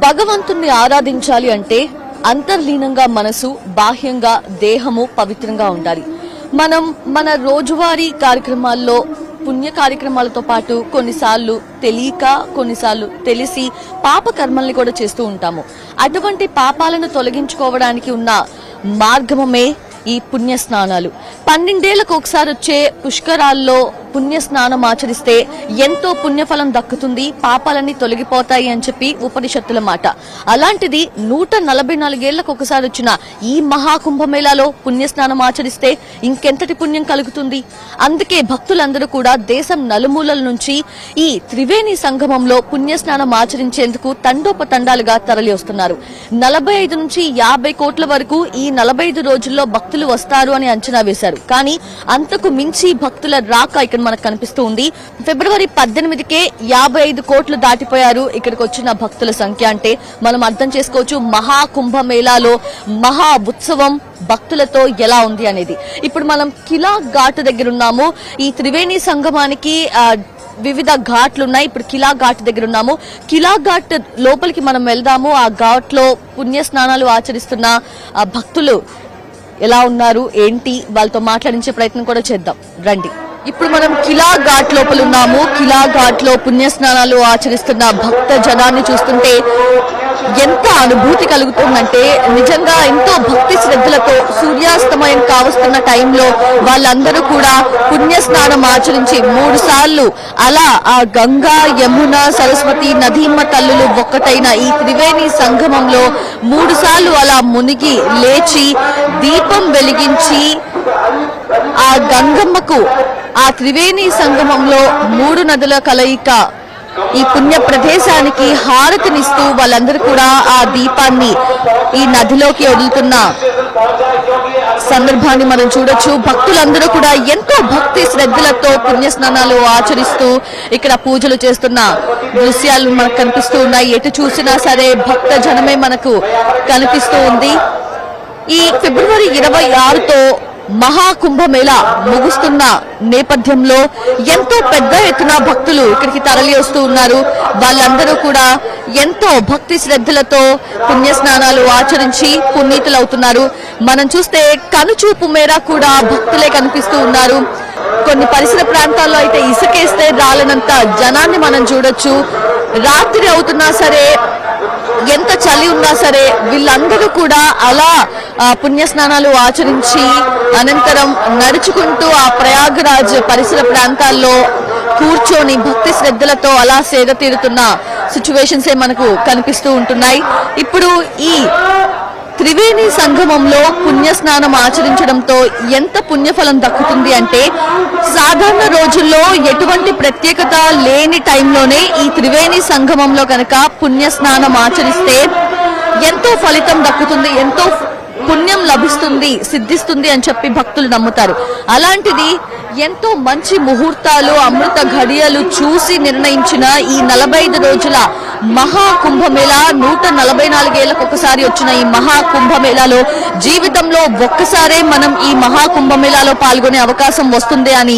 భగవంతుణ్ణి ఆరాధించాలి అంటే అంతర్లీనంగా మనసు బాహ్యంగా దేహము పవిత్రంగా ఉండాలి. మనం మన రోజువారీ కార్యక్రమాల్లో పుణ్య కార్యక్రమాలతో పాటు కొన్నిసార్లు తెలియక కొన్నిసార్లు తెలిసి పాప కర్మల్ని కూడా చేస్తూ ఉంటాము. అటువంటి పాపాలను తొలగించుకోవడానికి ఉన్న మార్గమే ఈ పుణ్య స్నానాలు పన్నెండేళ్ళకు ఒకసారి వచ్చే పుష్కరాల్లో పుణ్య స్నానం ఆచరిస్తే ఎంతో పుణ్యఫలం దక్కుతుంది పాపాలన్నీ తొలగిపోతాయి అని చెప్పి ఉపనిషత్తుల మాట. అలాంటిది నూట నలభై నాలుగేళ్ళకు ఒకసారి వచ్చిన ఈ మహాకుంభమేళాలో పుణ్య స్నానం ఆచరిస్తే ఇంకెంతటి పుణ్యం కలుగుతుంది? అందుకే భక్తులందరూ కూడా దేశం నలుమూలల నుంచి ఈ త్రివేణి సంగమంలో పుణ్య స్నానం ఆచరించేందుకు తండోపతండాలుగా తరలి వస్తున్నారు నలభై ఐదు నుంచి యాభై కోట్ల వరకు ఈ నలభై ఐదు రోజుల్లో భక్తులు వస్తారు అని అంచనా వేశారు. కానీ అంతకు మించి భక్తుల రాక ఇక్కడ మనకు కనిపిస్తూ ఉంది. ఫిబ్రవరి పద్దెనిమిదికే యాభై ఐదు కోట్లు దాటిపోయారు. ఇక్కడికి వచ్చిన భక్తుల సంఖ్య అంటే మనం అర్థం చేసుకోవచ్చు మహా కుంభమేళాలో మహా ఉత్సవం భక్తులతో ఎలా ఉంది అనేది. ఇప్పుడు మనం కిలా ఘాట్ దగ్గర ఉన్నాము. ఈ త్రివేణి సంగమానికి వివిధ ఘాట్లు ఉన్నాయి ఇప్పుడు కిలా ఘాట్ దగ్గర ఉన్నాము. కిలా ఘాట్ లోపలికి మనం వెళ్దాము. ఆ ఘాట్లో పుణ్య స్నానాలు ఆచరిస్తున్న ఆ, భక్తులు ఎలా ఉన్నారు? ఏంటి? వాళ్ళతో మాట్లాడించే ప్రయత్నం కూడా చేద్దాం. రండి. ఇప్పుడు మనం కిలా ఘాట్ లోపల ఉన్నాము. కిలా ఘాట్లో పుణ్యస్నానాలు ఆచరిస్తున్న భక్త జనాన్ని చూస్తుంటే ఎంత అనుభూతి కలుగుతుందంటే నిజంగా ఎంతో భక్తి శ్రద్ధలతో సూర్యాస్తమయం కావస్తున్న టైంలో వాళ్ళందరూ కూడా పుణ్యస్నానం ఆచరించి మూడు సార్లు అలా ఆ గంగా యమున సరస్వతి నదీమ తల్లులు ఒక్కటైన ఈ త్రివేణి సంగమంలో మూడు సార్లు అలా మునిగి లేచి దీపం వెలిగించి ఆ గంగమ్మకు ఆ త్రివేణి సంగమంలో మూడు నదుల కలయిక. ఈ పుణ్య ప్రదేశానికి హారతినిస్తూ వాళ్ళందరూ కూడా ఆ దీపాన్ని ఈ నదిలోకి వదులుతున్న సందర్భాన్ని మనం చూడొచ్చు. భక్తులందరూ కూడా ఎంతో భక్తి శ్రద్ధలతో పుణ్య స్నానాలు ఆచరిస్తూ ఇక్కడ పూజలు చేస్తున్న దృశ్యాలు మనకు కనిపిస్తూ ఉన్నాయి. ఎటు చూసినా సరే భక్త జనమే మనకు కనిపిస్తూ ఉంది. ఈ ఫిబ్రవరి ఇరవై ఆరుతో మహాకుంభమేళ ముగుస్తున్న నేపథ్యంలో ఎంతో పెద్ద ఎత్తున భక్తులు ఇక్కడికి తరలి వస్తూ ఉన్నారు. వాళ్ళందరూ కూడా ఎంతో భక్తి శ్రద్ధలతో పుణ్యస్నానాలు ఆచరించి పునీతులవుతున్నారు. మనం చూస్తే కనుచూపు మేర కూడా భక్తులే కనిపిస్తూ ఉన్నారు. కొన్ని పరిసర ప్రాంతాల్లో అయితే ఇసుకేస్తే రాలనంత జనాన్ని మనం చూడొచ్చు. రాత్రి అవుతున్నా సరే ఎంత చలి ఉన్నా సరే వీళ్ళందరూ కూడా అలా పుణ్యస్నానాలు పుణ్య స్నానాలు ఆచరించి అనంతరం నడుచుకుంటూ ఆ ప్రయాగరాజ్ పరిసర ప్రాంతాల్లో కూర్చొని భక్తి శ్రద్ధలతో అలా సేద తీరుతున్న సిచ్యువేషన్సే ఏ మనకు కనిపిస్తూ ఉంటున్నాయి. ఇప్పుడు ఈ త్రివేణి సంగమంలో పుణ్యస్నానం ఆచరించడంతో ఎంత పుణ్యఫలం దక్కుతుంది అంటే సాధారణ రోజుల్లో ఎటువంటి ప్రత్యేకత లేని టైంలోనే ఈ త్రివేణి సంగమంలో కనుక పుణ్య స్నానం ఆచరిస్తే ఎంతో ఫలితం దక్కుతుంది ఎంతో పుణ్యం లభిస్తుంది సిద్ధిస్తుంది అని చెప్పి భక్తులు నమ్ముతారు. అలాంటిది ఎంతో మంచి ముహూర్తాలు అమృత ఘడియలు చూసి నిర్ణయించిన ఈ నలభై ఐదు రోజుల మహా కుంభమేళ నూట నలభై నాలుగేళ్ళకు ఒకసారి వచ్చిన ఈ మహా కుంభమేళాలో జీవితంలో ఒక్కసారే మనం ఈ మహాకుంభమేళాలో పాల్గొనే అవకాశం వస్తుంది అని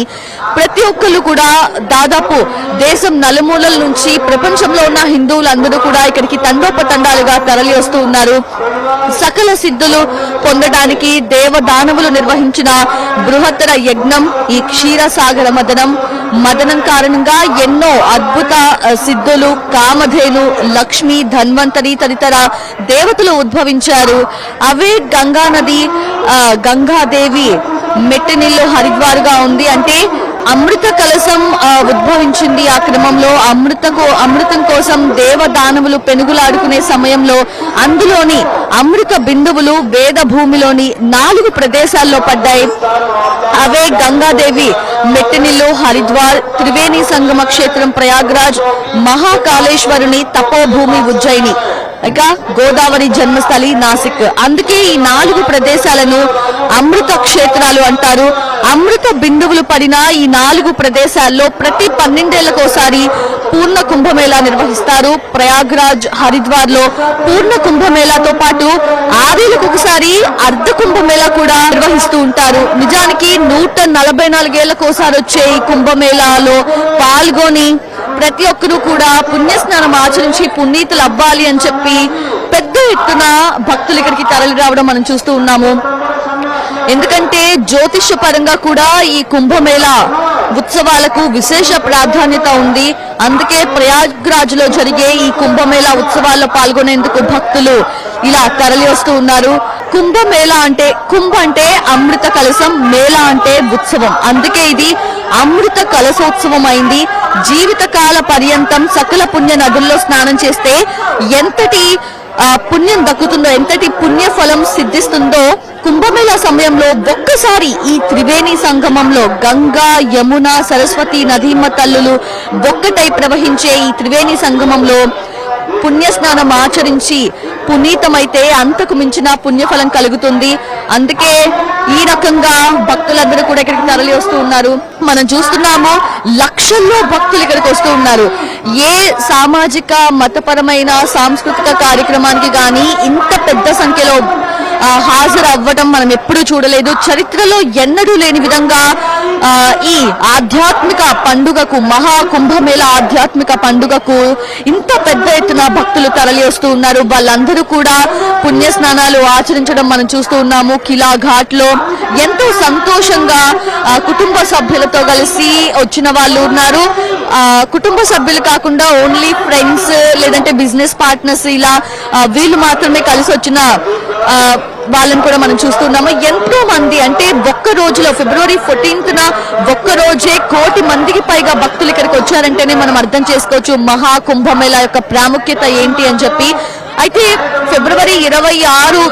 ప్రతి ఒక్కరు కూడా దాదాపు దేశం నలుమూలల నుంచి ప్రపంచంలో ఉన్న హిందువులందరూ కూడా ఇక్కడికి తండోపతండాలుగా తరలి వస్తూ ఉన్నారు. సకల సిద్ధులు పొందడానికి దేవదానవులు నిర్వహించిన బృహత్తర యజ్ఞం ఈ క్షీరసాగర మదనం మదనం కారణంగా ఎన్నో అద్భుత సిద్ధులు కామధేను లక్ష్మి ధన్వంతరి తదితర దేవతలు ఉద్భవించారు. అవే గంగా నది ఆ, గంగాదేవి మెట్టినిల్లు హరిద్వారుగా ఉంది. అంటే అమృత కలసం ఉద్భవించింది. ఆ క్రమంలో అమృతకు అమృతం కోసం దేవదానవులు పెనుగులాడుకునే సమయంలో అందులోని అమృత బిందువులు వేద భూమిలోని నాలుగు ప్రదేశాల్లో పడ్డాయి. అవే గంగాదేవి మెట్టినిల్లు హరిద్వార్ త్రివేణి సంగమ క్షేత్రం ప్రయాగ్రాజ్ మహాకాళేశ్వరుని తపోభూమి ఉజ్జయిని. ఇక గోదావరి జన్మస్థలి నాసిక్. అందుకే ఈ నాలుగు ప్రదేశాలను అమృత క్షేత్రాలు అంటారు. అమృత బిందువులు పడిన ఈ నాలుగు ప్రదేశాల్లో ప్రతి పన్నెండేళ్ళకోసారి పూర్ణ కుంభమేళా నిర్వహిస్తారు. ప్రయాగ్రాజ్ హరిద్వార్లో పూర్ణ కుంభమేళాతో పాటు ఆరేళ్ళకు ఒకసారి అర్ధ కుంభమేళా కూడా నిర్వహిస్తూ ఉంటారు. నిజానికి నూట నలభై నాలుగేళ్ళకోసారి వచ్చే ఈ కుంభమేళాలో పాల్గొని ప్రతి ఒక్కరూ కూడా పుణ్యస్నానం ఆచరించి పునీతులు అవ్వాలి అని చెప్పి పెద్ద ఎత్తున భక్తులు ఇక్కడికి తరలి రావడం మనం చూస్తూ ఉన్నాము. ఎందుకంటే జ్యోతిష్య పరంగా కూడా ఈ కుంభమేళ ఉత్సవాలకు విశేష ప్రాధాన్యత ఉంది. అందుకే ప్రయాగ్రాజ్లో జరిగే ఈ కుంభమేళ ఉత్సవాల్లో పాల్గొనేందుకు భక్తులు ఇలా తరలి వస్తూ ఉన్నారు. కుంభమేళ అంటే కుంభ అంటే అమృత కలశం మేళ అంటే ఉత్సవం. అందుకే ఇది అమృత కలశోత్సవం అయింది. జీవితకాల పర్యంతం సకల పుణ్య నదుల్లో స్నానం చేస్తే ఎంతటి ఆ, పుణ్యం దక్కుతుందో ఎంతటి పుణ్య ఫలం సిద్ధిస్తుందో కుంభమేళ సమయంలో ఒక్కసారి ఈ త్రివేణి సంగమంలో గంగా యమున సరస్వతి నదీమ తల్లులు ఒక్కటై ప్రవహించే ఈ త్రివేణి సంగమంలో పుణ్యస్నానం ఆచరించి పునీతమైతే అంతకు మించిన పుణ్యఫలం కలుగుతుంది. అందుకే ఈ రకంగా భక్తులందరూ కూడా ఇక్కడికి తరలి వస్తూ ఉన్నారు. మనం చూస్తున్నాము లక్షల్లో భక్తులు ఇక్కడికి వస్తూ ఉన్నారు. ఏ సామాజిక మతపరమైన సాంస్కృతిక కార్యక్రమానికి గాని ఇంత పెద్ద సంఖ్యలో ఆ, హాజరు మనం ఎప్పుడూ చూడలేదు. చరిత్రలో ఎన్నడూ లేని విధంగా ఈ ఆధ్యాత్మిక పండుగకు మహా కుంభమేళ ఆధ్యాత్మిక పండుగకు ఇంత పెద్ద ఎత్తున భక్తులు తరలి వస్తూ ఉన్నారు. వాళ్ళందరూ కూడా పుణ్య స్నానాలు ఆచరించడం మనం చూస్తూ ఉన్నాము. కిలా ఘాట్లో ఎంతో సంతోషంగా కుటుంబ సభ్యులతో కలిసి వచ్చిన వాళ్ళు ఉన్నారు. కుటుంబ సభ్యులు కాకుండా ఓన్లీ ఫ్రెండ్స్ లేదంటే బిజినెస్ పార్ట్నర్స్ ఇలా వీళ్ళు మాత్రమే కలిసి వచ్చిన వాళ్ళని కూడా మనం చూస్తున్నాము. ఎంతో మంది అంటే ఒక్క రోజులో ఫిబ్రవరి ఫోర్టీన్త్ న ఒక్క రోజే కోటి మందికి పైగా భక్తులు ఇక్కడికి వచ్చారంటేనే మనం అర్థం చేసుకోవచ్చు. మహా కుంభమేళ యొక్క ప్రాముఖ్యత ఏంటి అని చెప్పి. అయితే ఫిబ్రవరి ఇరవై ఆరు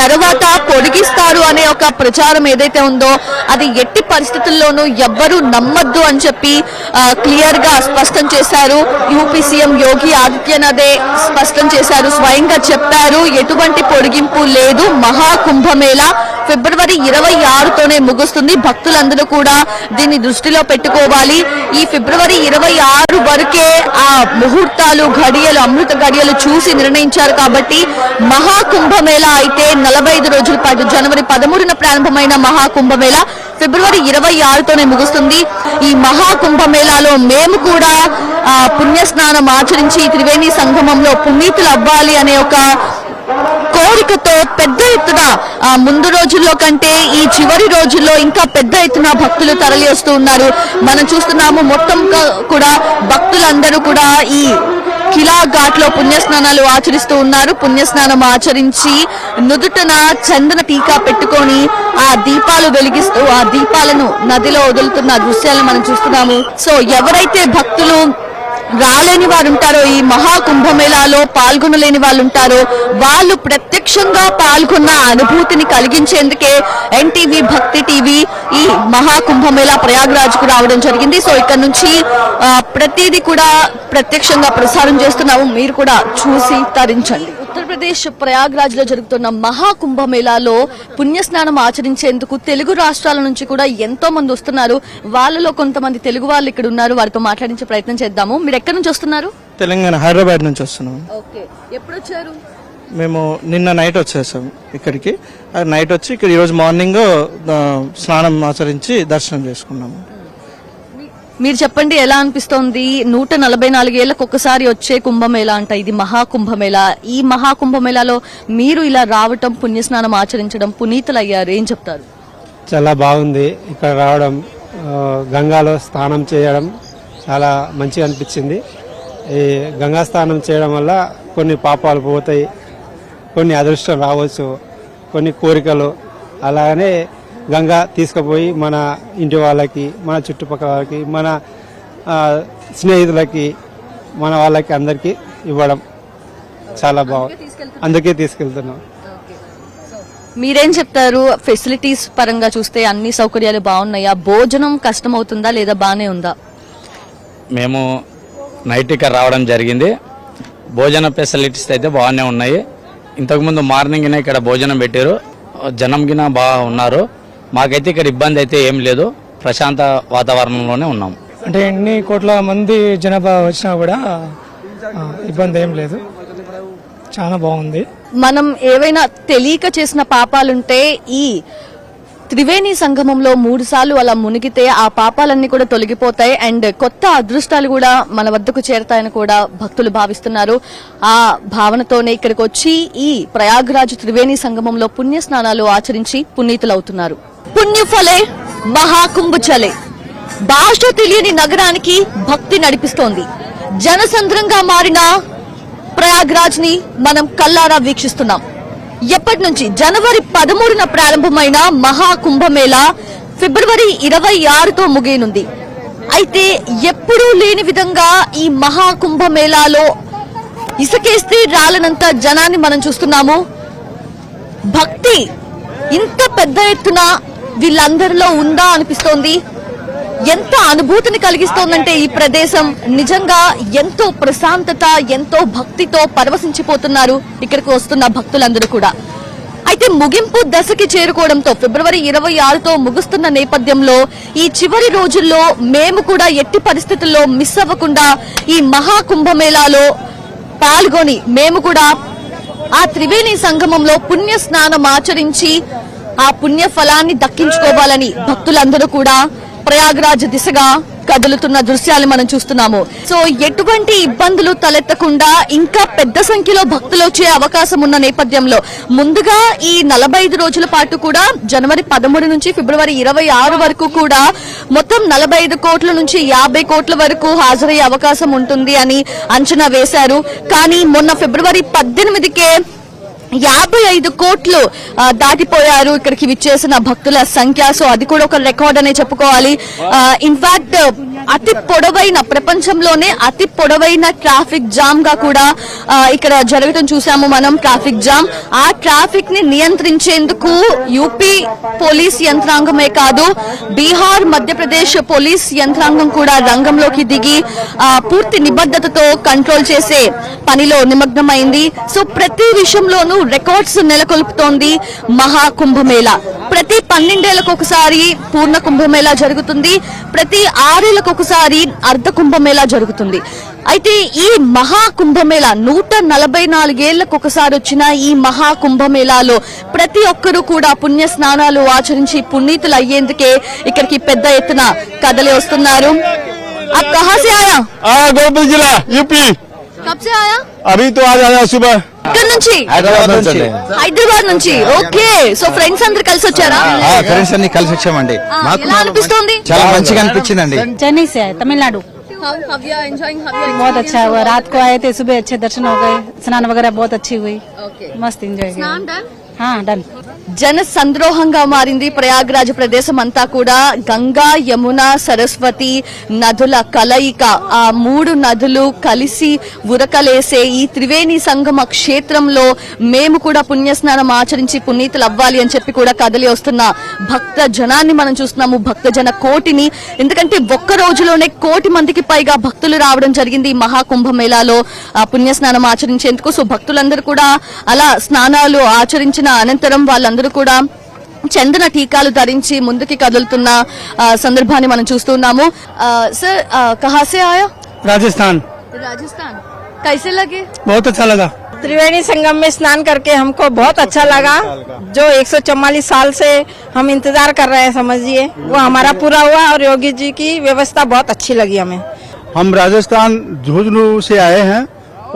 తర్వాత పొడిగిస్తారు అనే ఒక ప్రచారం ఏదైతే ఉందో అది ఎట్టి పరిస్థితుల్లోనూ ఎవ్వరూ నమ్మద్దు అని చెప్పి క్లియర్గా స్పష్టం చేశారు. యూపీ సీఎం యోగి ఆదిత్యనాథే స్పష్టం చేశారు. స్వయంగా చెప్పారు ఎటువంటి పొడిగింపు లేదు. మహా కుంభమేళ ఫిబ్రవరి ఇరవై ఆరుతోనే ముగుస్తుంది. భక్తులందరూ కూడా దీన్ని దృష్టిలో పెట్టుకోవాలి. ఈ ఫిబ్రవరి ఇరవై ఆరు వరకే ఆ ముహూర్తాలు ఘడియలు అమృత ఘడియలు చూసి నిర్ణయించారు కాబట్టి మహా కుంభమేళ అయితే నలభై ఐదు రోజుల పాటు జనవరి పదమూడున ప్రారంభమైన మహా కుంభమేళ ఫిబ్రవరి ఇరవై ఆరుతోనే ముగుస్తుంది. ఈ మహా కుంభమేళాలో మేము కూడా ఆ, పుణ్యస్నానం ఆచరించి త్రివేణి సంగమంలో పునీతులు అవ్వాలి అనే ఒక కోరికతో పెద్ద ఎత్తున ముందు రోజుల్లో కంటే ఈ చివరి రోజుల్లో ఇంకా పెద్ద ఎత్తున భక్తులు తరలివస్తూ ఉన్నారు. మనం చూస్తున్నాము మొత్తం కూడా భక్తులందరూ కూడా ఈ కిలా ఘాట్లో పుణ్యస్నానాలు ఆచరిస్తూ ఉన్నారు. పుణ్యస్నానం ఆచరించి నుదుటన చందన టీకా పెట్టుకొని ఆ దీపాలు వెలిగిస్తూ ఆ దీపాలను నదిలో వదులుతున్న దృశ్యాలను మనం చూస్తున్నాము. సో ఎవరైతే భక్తులు రాలేని వారు ఉంటారో ఈ మహా కుంభమేళాలో పాల్గొనలేని వాళ్ళు ఉంటారో వాళ్ళు ప్రత్యక్షంగా పాల్గొన్న అనుభూతిని కలిగించేందుకే ఎన్టీవీ భక్తి టీవీ ఈ మహా కుంభమేళా రావడం జరిగింది. సో ఇక్కడ నుంచి ప్రతిదీ కూడా ప్రత్యక్షంగా ప్రసారం చేస్తున్నాము. మీరు కూడా చూసి తరించండి. ఉత్తరప్రదేశ్ ప్రయాగ్రాజ్లో జరుగుతున్న మహా కుంభమేళాలో పుణ్యస్నానం ఆచరించేందుకు తెలుగు రాష్ట్రాల నుంచి కూడా ఎంతో మంది వస్తున్నారు. వాళ్ళలో కొంతమంది తెలుగు వాళ్ళు ఇక్కడ ఉన్నారు. వారితో మాట్లాడించే ప్రయత్నం చేద్దాము. మీరు ఎక్కడి నుంచి వస్తున్నారు? తెలంగాణ హైదరాబాద్ నుంచి వస్తున్నాం. ఓకే. ఎప్పుడు వచ్చారు మేము నిన్న నైట్ వచ్చేసాం ఇక్కడికి. నైట్ వచ్చి ఇక్కడ ఈరోజు మార్నింగ్ స్నానం ఆచరించి దర్శనం చేసుకున్నాము. మీరు చెప్పండి ఎలా అనిపిస్తోంది? నూట నలభై నాలుగేళ్ళకు ఒక్కసారి వచ్చే కుంభమేళ అంట ఇది మహాకుంభమేళ. ఈ మహా కుంభమేళాలో మీరు ఇలా రావటం పుణ్యస్నానం ఆచరించడం పునీతులయ్యారు. ఏం చెప్తారు? చాలా బాగుంది. ఇక్కడ రావడం గంగాలో స్నానం చేయడం చాలా మంచిగా అనిపించింది. ఈ గంగా స్నానం చేయడం వల్ల కొన్ని పాపాలు పోతాయి కొన్ని అదృష్టం రావచ్చు కొన్ని కోరికలు. అలాగనే గంగా తీసుకుపోయి మన ఇంటి వాళ్ళకి మన చుట్టుపక్కల వాళ్ళకి మన స్నేహితులకి మన వాళ్ళకి అందరికీ ఇవ్వడం చాలా బాగుంది. అందుకే తీసుకెళ్తున్నాం. మీరేం చెప్తారు? ఫెసిలిటీస్ పరంగా చూస్తే అన్ని సౌకర్యాలు బాగున్నాయా? భోజనం కష్టం అవుతుందా లేదా బానే ఉందా? మేము నైట్ ఇక్కడ రావడం జరిగింది. భోజన ఫెసిలిటీస్ అయితే బాగానే ఉన్నాయి. ఇంతకుముందు మార్నింగ్ ఇక్కడ భోజనం పెట్టారు. జనం గిన బాగా ఉన్నారు. మాకైతే ఇక్కడ ఇబ్బంది అయితే ఏం లేదు. ప్రశాంత వాతావరణంలోనే ఉన్నాం. అంటే ఎన్ని కోట్ల మంది జనాభా వచ్చినా కూడా ఇబ్బంది ఏం లేదు. చాలా బాగుంది. మనం ఏవైనా తెలియక చేసిన పాపాలుంటే ఈ త్రివేణి సంగమంలో మూడు సార్లు అలా మునిగితే ఆ పాపాలన్నీ కూడా తొలగిపోతాయి. అండ్ కొత్త అదృష్టాలు కూడా మన వద్దకు చేరతాయని కూడా భక్తులు భావిస్తున్నారు. ఆ భావనతోనే ఇక్కడికి వచ్చి ఈ ప్రయాగ్రాజ్ త్రివేణి సంగమంలో పుణ్య స్నానాలు ఆచరించి పునీతులవుతున్నారు. పుణ్యఫలే మహాకుంభచలే భాష తెలియని నగరానికి భక్తి నడిపిస్తోంది. జనసంద్రంగా మారిన ప్రయాగ్రాజ్ని మనం కల్లారా వీక్షిస్తున్నాం. ఎప్పటి నుంచి జనవరి పదమూడున ప్రారంభమైన మహా కుంభమేళా ఫిబ్రవరి ఇరవై ఆరుతో ముగియనుంది. అయితే ఎప్పుడూ లేని విధంగా ఈ మహా కుంభమేళాలో ఇసుకేస్తే రాలనంత జనాన్ని మనం చూస్తున్నాము. భక్తి ఇంత పెద్ద ఎత్తున వీళ్ళందరిలో ఉందా అనిపిస్తోంది? ఎంత అనుభూతిని కలిగిస్తోందంటే ఈ ప్రదేశం. నిజంగా ఎంతో ప్రశాంతత ఎంతో భక్తితో పరవశించిపోతున్నారు ఇక్కడికి వస్తున్న భక్తులందరూ కూడా. అయితే ముగింపు దశకి చేరుకోవడంతో ఫిబ్రవరి ఇరవై ఆరుతో ముగుస్తున్న నేపథ్యంలో ఈ చివరి రోజుల్లో మేము కూడా ఎట్టి పరిస్థితుల్లో మిస్ అవ్వకుండా ఈ మహా కుంభమేళాలో పాల్గొని మేము కూడా ఆ త్రివేణి సంగమంలో పుణ్య స్నానం ఆచరించి ఆ పుణ్య ఫలాన్ని దక్కించుకోవాలని భక్తులందరూ కూడా ప్రయాగ్రాజ్ దిశగా కదులుతున్న దృశ్యాలు మనం చూస్తున్నాము. సో ఎటువంటి ఇబ్బందులు తలెత్తకుండా ఇంకా పెద్ద సంఖ్యలో భక్తులు వచ్చే అవకాశం ఉన్న నేపథ్యంలో ముందుగా ఈ నలభై ఐదు రోజుల పాటు కూడా జనవరి పదమూడు నుంచి ఫిబ్రవరి ఇరవై ఆరు వరకు కూడా మొత్తం నలభై ఐదు కోట్ల నుంచి యాభై కోట్ల వరకు హాజరయ్యే అవకాశం ఉంటుంది అని అంచనా వేశారు. కానీ మొన్న ఫిబ్రవరి పద్దెనిమిదికే యాభై ఐదు కోట్లు దాటిపోయారు. ఇక్కడికి విచ్చేసిన భక్తుల సంఖ్య. సో అది కూడా ఒక రికార్డ్ అనే చెప్పుకోవాలి. ఇన్ఫాక్ట్ అతి పొడవైన ప్రపంచంలోనే అతి పొడవైన ట్రాఫిక్ జామ్గా కూడా ఇక్కడ జరగటం చూసాము మనం ట్రాఫిక్ జామ్. ఆ ట్రాఫిక్ని నియంత్రించేందుకు యూపీ పోలీస్ యంత్రాంగమే కాదు బీహార్ మధ్యప్రదేశ్ పోలీస్ యంత్రాంగం కూడా రంగంలోకి దిగి పూర్తి నిబద్ధతతో కంట్రోల్ చేసే పనిలో నిమగ్నమైంది. సో ప్రతి విషయంలోనూ రికార్డ్స్ నెలకొల్పుతోంది మహా కుంభమేళ ప్రతి పన్నెండేళ్ళకు ఒకసారి పూర్ణ కుంభమేళ జరుగుతుంది. ప్రతి ఆరేళ్ళకు ఒకసారి అర్ధ కుంభమేళా జరుగుతుంది అయితే ఈ మహా కుంభమేళా నూట నలభై నాలుగేళ్లకు ఒకసారి వచ్చిన ఈ మహా కుంభమేళాలో ప్రతి ఒక్కరూ కూడా పుణ్య స్నానాలు ఆచరించి పునీతులు అయ్యేందుకే ఇక్కడికి పెద్ద ఎత్తున కదలి వస్తున్నారు आप कहाँ से आया हाँ गोरखपुर जिला यूपी कब से आया अभी तो आज आया सुबह ఇక్కడ నుంచి हैदराबाद నుంచి హైదరాబాద్ నుంచి ఓకే సో ఫ్రెండ్స్ అందరు కలిసి వచ్చారా ఫ్రెండ్స్ అన్ని కలిసి వచ్చామండి ఆ, ఎలా అనిపిస్తోంది చాలా మంచిగా అనిపించిందండి चेन्नई से है तमिलनाडु बहुत अच्छा हुआ रात को आए थे सुबह अच्छे दर्शन हो गए स्नान वगैरह बहुत अच्छी हुई मस्त एंजॉय किया జన సంద్రోహంగా మారింది ప్రయాగ్రాజ్ ప్రదేశం అంతా కూడా. గంగా యమున సరస్వతి నదుల కలయిక. ఆ మూడు నదులు కలిసి ఉరకలేసే ఈ త్రివేణి సంగమ క్షేత్రంలో మేము కూడా పుణ్యస్నానం ఆచరించి పునీతులు అవ్వాలి అని చెప్పి కూడా కదలి వస్తున్న భక్త జనాన్ని మనం చూస్తున్నాము భక్త జన కోటిని. ఎందుకంటే ఒక్క రోజులోనే కోటి మందికి పైగా భక్తులు రావడం జరిగింది ఈ మహాకుంభమేళాలో పుణ్యస్నానం ఆచరించేందుకు. సో భక్తులందరూ కూడా అలా స్నానాలు ఆచరించిన అనంతరం వాళ్ళందరూ కూడా చందన టీకాలు ధరించి ముందుకి కదులుతున్న ఆ, సందర్భాన్ని మనం చూస్తున్నాము ఆ, సార్ ఆ, కహాసే ఆయా राजस्थान రాజస్థాన్ కైసే లగే बहुत अच्छा लगा त्रिवेणी संगम में स्नान करके हमको बहुत अच्छा लगा जो 144 साल से हम इंतजार कर रहे हैं समझिए वो हमारा पूरा हुआ और योगी जी की व्यवस्था बहुत अच्छी लगी हमें हम राजस्थान झुंझुनू से आए हैं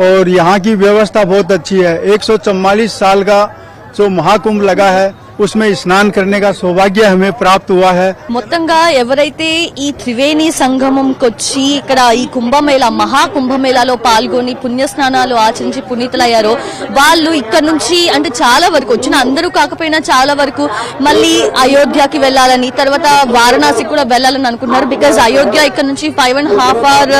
और यहाँ की व्यवस्था बहुत अच्छी है एक साल का जो महाकुंभ लगा है। उसमें स्नान करने का सौभाग्य हमें प्राप्त हुआ है మొత్తంగా ఎవరైతే ఈ త్రివేణి సంగమంకి వచ్చి ఇక్కడ ఈ కుంభమేళ మహా కుంభమేళాలో పాల్గొని పుణ్యస్నానాలు ఆచరించి పునీతులయ్యారో వాళ్ళు ఇక్కడ నుంచి అంటే చాలా వరకు వచ్చిన అందరూ కాకపోయినా చాలా వరకు మళ్ళీ అయోధ్యకి వెళ్ళాలని తర్వాత వారణాసి కూడా వెళ్ళాలని అనుకున్నారు బికాజ్ అయోధ్య ఇక్కడ నుంచి five and half hour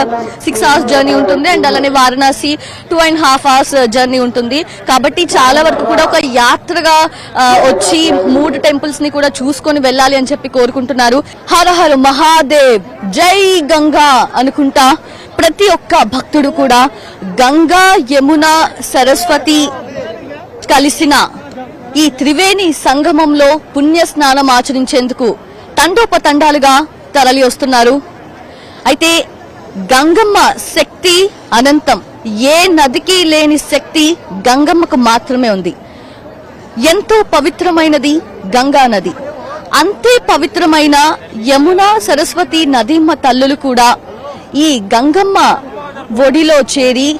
six hours journey ఉంటుంది అండ్ అలానే Varanasi two and half hours journey ఉంటుంది కాబట్టి చాలా వరకు కూడా ఒక యాత్రగా ఆ, వచ్చి మూడు టెంపుల్స్ని కూడా చూసుకొని వెళ్ళాలి అని చెప్పి కోరుకుంటున్నారు. హర హర మహాదేవ్ జై గంగా అనుకుంటా ప్రతి ఒక్క భక్తుడు కూడా గంగా యమున సరస్వతి కలిసిన ఈ త్రివేణి సంగమంలో పుణ్య స్నానం ఆచరించేందుకు తండోపతండాలుగా తరలి వస్తున్నారు. అయితే గంగమ్మ శక్తి అనంతం. ఏ నదికి లేని శక్తి గంగమ్మకు మాత్రమే ఉంది. ఎంతో పవిత్రమైనది గంగా నది. అంతే పవిత్రమైన యమున సరస్వతి నదీమ్మ తల్లులు కూడా ఈ గంగమ్మ ఒడిలో చేరి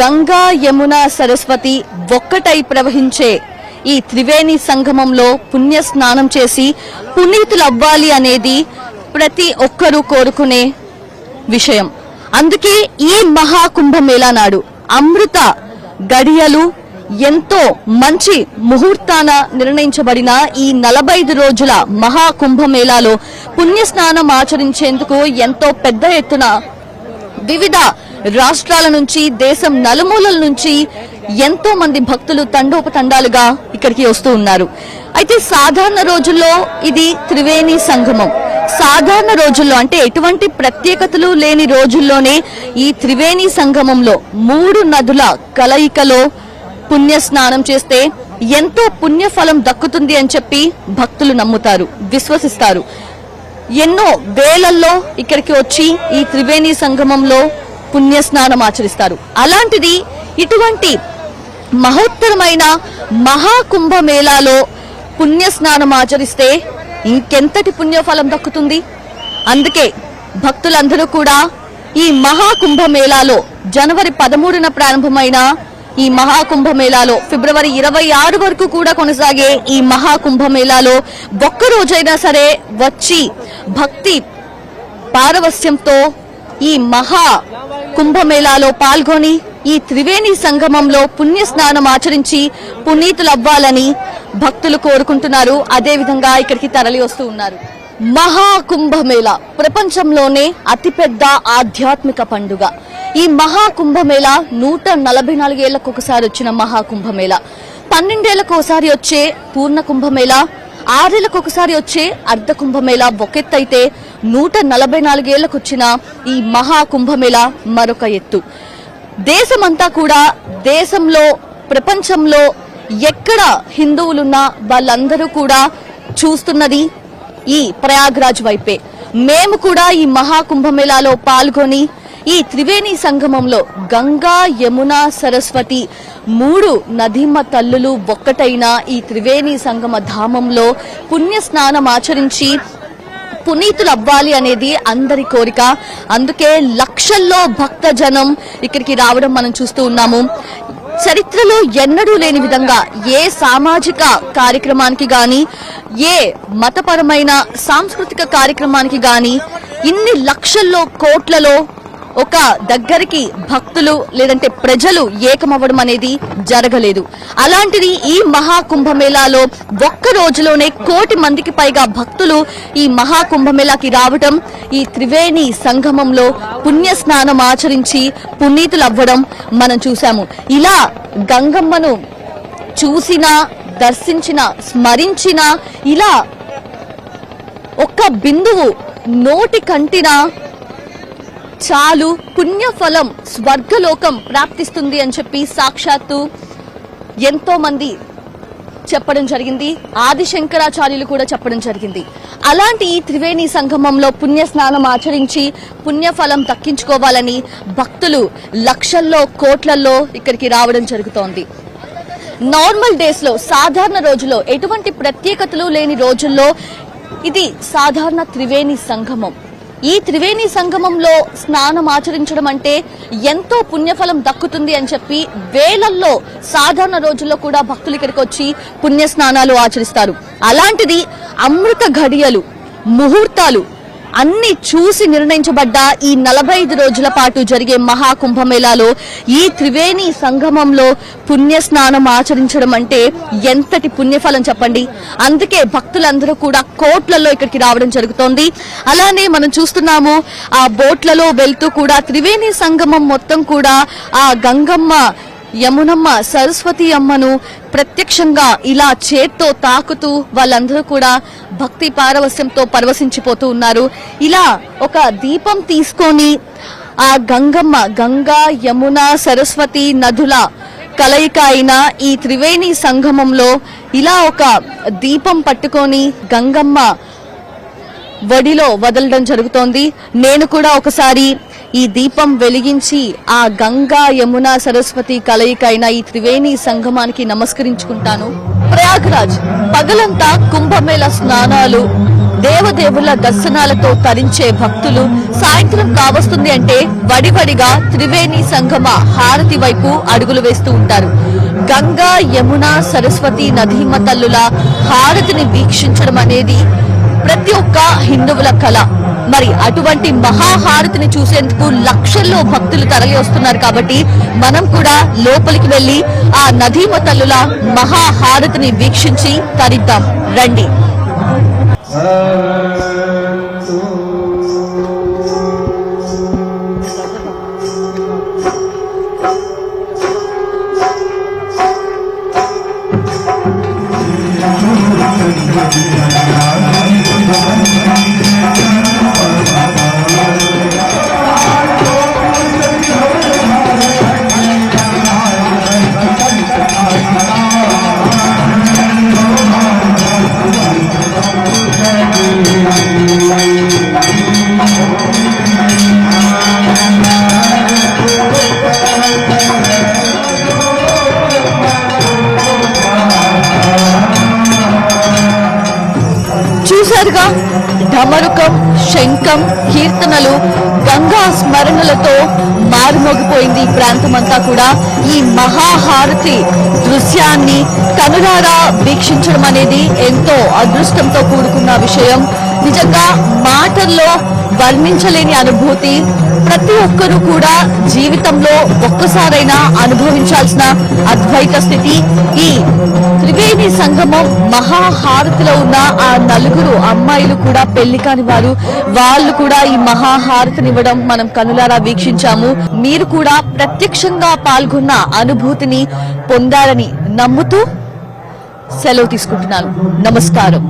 గంగా యమున సరస్వతి ఒక్కటై ప్రవహించే ఈ త్రివేణి సంగమంలో పుణ్య స్నానం చేసి పునీతులు అవ్వాలి అనేది ప్రతి ఒక్కరూ కోరుకునే విషయం. అందుకే ఈ మహాకుంభమేళా నాడు అమృత గడియలు ఎంతో మంచి ముహూర్తాన నిర్ణయించబడిన ఈ నలభై ఐదు రోజుల మహాకుంభమేళాలో పుణ్యస్నానం ఆచరించేందుకు ఎంతో పెద్ద ఎత్తున వివిధ రాష్ట్రాల నుంచి దేశం నలుమూలల నుంచి ఎంతో మంది భక్తులు తండోపతండాలుగా ఇక్కడికి వస్తూ ఉన్నారు. అయితే సాధారణ రోజుల్లో ఇది త్రివేణి సంగమం. సాధారణ రోజుల్లో అంటే ఎటువంటి ప్రత్యేకతలు లేని రోజుల్లోనే ఈ త్రివేణి సంగమంలో మూడు నదుల కలయికలో పుణ్య స్నానం చేస్తే ఎంతో పుణ్యఫలం దక్కుతుంది అని చెప్పి భక్తులు నమ్ముతారు విశ్వసిస్తారు. ఎన్నో వేలల్లో ఇక్కడికి వచ్చి ఈ త్రివేణి సంగమంలో పుణ్య స్నానం ఆచరిస్తారు. అలాంటిది ఇటువంటి మహోత్తరమైన మహాకుంభమేళాలో పుణ్య స్నానం ఆచరిస్తే ఇంకెంతటి పుణ్యఫలం దక్కుతుంది? అందుకే భక్తులందరూ కూడా ఈ మహాకుంభమేళాలో జనవరి పదమూడున ప్రారంభమైన ఈ మహాకుంభమేళాలో ఫిబ్రవరి ఇరవై ఆరు వరకు కూడా కొనసాగే ఈ మహాకుంభమేళాలో ఒక్క రోజైనా సరే వచ్చి భక్తి పారవస్యంతో ఈ మహా కుంభమేళాలో పాల్గొని ఈ త్రివేణి సంగమంలో పుణ్య స్నానం ఆచరించి పునీతులవ్వాలని భక్తులు కోరుకుంటున్నారు. అదేవిధంగా ఇక్కడికి తరలి వస్తూ ఉన్నారు. మహా కుంభమేళ ప్రపంచంలోనే అతిపెద్ద ఆధ్యాత్మిక పండుగ. ఈ మహా కుంభమేళ నూట నలభై నాలుగేళ్ళకు ఒకసారి వచ్చిన మహా కుంభమేళ పన్నెండేళ్ళకు ఒకసారి వచ్చే పూర్ణ కుంభమేళ ఆరేళ్ళకు ఒకసారి వచ్చే అర్ధ కుంభమేళ ఒకెత్తైతే నూట నలభై నాలుగేళ్ళకు వచ్చిన ఈ మహా కుంభమేళ మరొక ఎత్తు. దేశమంతా కూడా దేశంలో ప్రపంచంలో ఎక్కడ హిందువులున్నా వాళ్ళందరూ కూడా చూస్తున్నది ఈ ప్రయాగ్రాజ్ వైపే. మేము కూడా ఈ మహాకుంభమేళాలో పాల్గొని ఈ త్రివేణి సంగమంలో గంగా యమున సరస్వతి మూడు నదీమ తల్లులు ఒక్కటైన ఈ త్రివేణి సంగమ ధామంలో పుణ్య స్నానం ఆచరించి పునీతులు అవ్వాలి అనేది అందరి కోరిక. అందుకే లక్షల్లో భక్త జనం ఇక్కడికి రావడం మనం చూస్తూ ఉన్నాము. చరిత్రలో ఎన్నడూ లేని విధంగా ఏ సామాజిక కార్యక్రమానికి గాని ఏ మతపరమైన సాంస్కృతిక కార్యక్రమానికి గాని ఇన్ని లక్షల్లో కోట్లలో ఒక దగ్గరికి భక్తులు లేదంటే ప్రజలు ఏకమవ్వడం అనేది జరగలేదు. అలాంటిది ఈ మహాకుంభమేళాలో ఒక్క రోజులోనే కోటి మందికి పైగా భక్తులు ఈ మహాకుంభమేళాకి రావటం ఈ త్రివేణి సంగమంలో పుణ్య స్నానం ఆచరించి పునీతులు అవ్వడం మనం చూసాము ఇలా గంగమ్మను చూసిన దర్శించిన స్మరించిన ఇలా ఒక్క బిందువు నోటి కంటిన చాలు పుణ్యఫలం స్వర్గలోకం ప్రాప్తిస్తుంది అని చెప్పి సాక్షాత్తు ఎంతో మంది చెప్పడం జరిగింది. ఆదిశంకరాచార్యులు కూడా చెప్పడం జరిగింది. అలాంటి ఈ త్రివేణి సంగమంలో పుణ్య స్నానం ఆచరించి పుణ్యఫలం దక్కించుకోవాలని భక్తులు లక్షల్లో కోట్లల్లో ఇక్కడికి రావడం జరుగుతోంది. నార్మల్ డేస్లో సాధారణ రోజుల్లో ఎటువంటి ప్రత్యేకతలు లేని రోజుల్లో ఇది సాధారణ త్రివేణి సంగమం. ఈ త్రివేణి సంగమంలో స్నానం ఆచరించడం అంటే ఎంతో పుణ్యఫలం దక్కుతుంది అని చెప్పి వేలల్లో సాధారణ రోజుల్లో కూడా భక్తులు ఇక్కడికి వచ్చి పుణ్య స్నానాలు ఆచరిస్తారు. అలాంటిది అమృత ఘడియలు ముహూర్తాలు అన్ని చూసి నిర్ణయించబడ్డ ఈ నలభై ఐదు రోజుల పాటు జరిగే మహాకుంభమేళాలో ఈ త్రివేణి సంగమంలో పుణ్య స్నానం ఆచరించడం అంటే ఎంతటి పుణ్యఫలం చెప్పండి. అందుకే భక్తులందరూ కూడా కోట్లలో ఇక్కడికి రావడం జరుగుతోంది. అలానే మనం చూస్తున్నాము ఆ బోట్లలో వెళ్తూ కూడా త్రివేణి సంగమం మొత్తం కూడా ఆ గంగమ్మ యమునమ్మ సరస్వతి అమ్మను ప్రత్యక్షంగా ఇలా చేత్తో తాకుతూ వాళ్ళందరూ కూడా భక్తి పారవస్యంతో పరవశించిపోతూ ఉన్నారు. ఇలా ఒక దీపం తీసుకొని ఆ గంగమ్మ గంగా యమున సరస్వతి నదుల కలయిక అయిన ఈ త్రివేణి సంగమంలో ఇలా ఒక దీపం పట్టుకొని గంగమ్మ వడిలో వదలడం జరుగుతోంది. నేను కూడా ఒకసారి ఈ దీపం వెలిగించి ఆ గంగా యమున సరస్వతి కలయికైన ఈ త్రివేణి సంగమానికి నమస్కరించుకుంటాను. ప్రయాగ్రాజ్ పగలంతా కుంభమేళ స్నానాలు దేవదేవుల దర్శనాలతో తరించే భక్తులు సాయంత్రం కావస్తుంది అంటే వడివడిగా త్రివేణి సంగమ హారతి వైపు అడుగులు వేస్తూ ఉంటారు. గంగా యమున సరస్వతి నదీమ తల్లుల హారతిని వీక్షించడం అనేది ప్రతి ఒక్క హిందువుల కళ మరి అటువంటి మహాహారతిని చూసేందుకు లక్షల్లో భక్తులు తరలి వస్తున్నారు కాబట్టి మనం కూడా లోపలికి వెళ్ళి ఆ నదీమ తల్లుల మహాహారతిని వీక్షించి తరిద్దాం. రండి. గంగా స్మరణలతో మారుమోగిపోయింది ఈ ప్రాంతమంతా కూడా. ఈ మహాహారతి దృశ్యాన్ని కనులారా వీక్షించడం అనేది ఎంతో అదృష్టంతో కూడుకున్న విషయం. నిజంగా మాటల్లో వర్ణించలేని అనుభూతి ప్రతి ఒక్కరూ కూడా జీవితంలో ఒక్కసారైనా అనుభవించాల్సిన అద్వైత స్థితి ఈ త్రివేణి సంగమం మహాహారతిలో ఉన్న ఆ నలుగురు అమ్మాయిలు కూడా పెళ్ళి కాని వారు వాళ్ళు కూడా ఈ మహాహారతినివ్వడం మనం కనులారా వీక్షించాము. మీరు కూడా ప్రత్యక్షంగా పాల్గొన్న అనుభూతిని పొందారని నమ్ముతూ సెలవు తీసుకుంటున్నాను. నమస్కారం.